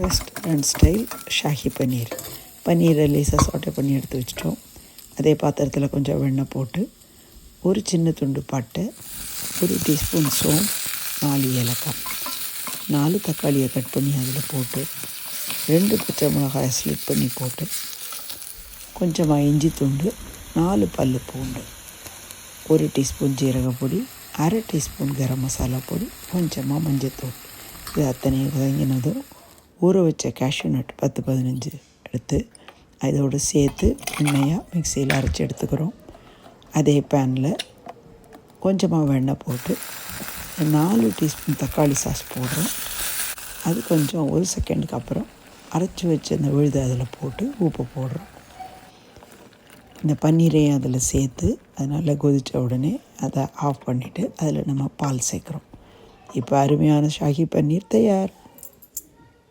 Restaurant style Shahi பன்னீர் பன்னீரை லேசாக சாட்டை பண்ணி எடுத்து வச்சிட்டோம். அதே பாத்திரத்தில் கொஞ்சம் வெண்ணெய் போட்டு ஒரு சின்ன துண்டு பட்டை ஒரு டீஸ்பூன் சோம் நாலு ஏலக்காய். நாலு தக்காளியை கட் பண்ணி அதில் போட்டு ரெண்டு பச்சை மிளகாயை ஸ்லிப் பண்ணி போட்டு கொஞ்சமாக இஞ்சி துண்டு நாலு பல் பூண்டு ஒரு டீஸ்பூன் ஜீரகப்பொடி அரை டீஸ்பூன் கரம் மசாலா பொடி கொஞ்சமாக மஞ்சத்தூள். இது அத்தனையும் வதங்கினதும் ஊற வச்ச கேஷ்யூ நட் பத்து பதினஞ்சு எடுத்து அதோடு சேர்த்து எண்ணெயாக மிக்சியில் அரைச்சி எடுத்துக்கிறோம். அதே பேனில் கொஞ்சமாக வெண்ணெய் போட்டு நாலு டீஸ்பூன் தக்காளி சாஸ் போடுறோம். அது கொஞ்சம் ஒரு செகண்டுக்கு அப்புறம் அரைச்சி வச்ச அந்த விழுது அதில் போட்டு உப்பு போடுறோம். இந்த பன்னீரையும் அதில் சேர்த்து அது நல்லா கொதித்த உடனே அதை ஆஃப் பண்ணிவிட்டு அதில் நம்ம பால் சேர்க்குறோம். இப்போ அருமையான ஷாஹி பன்னீர் தயார்.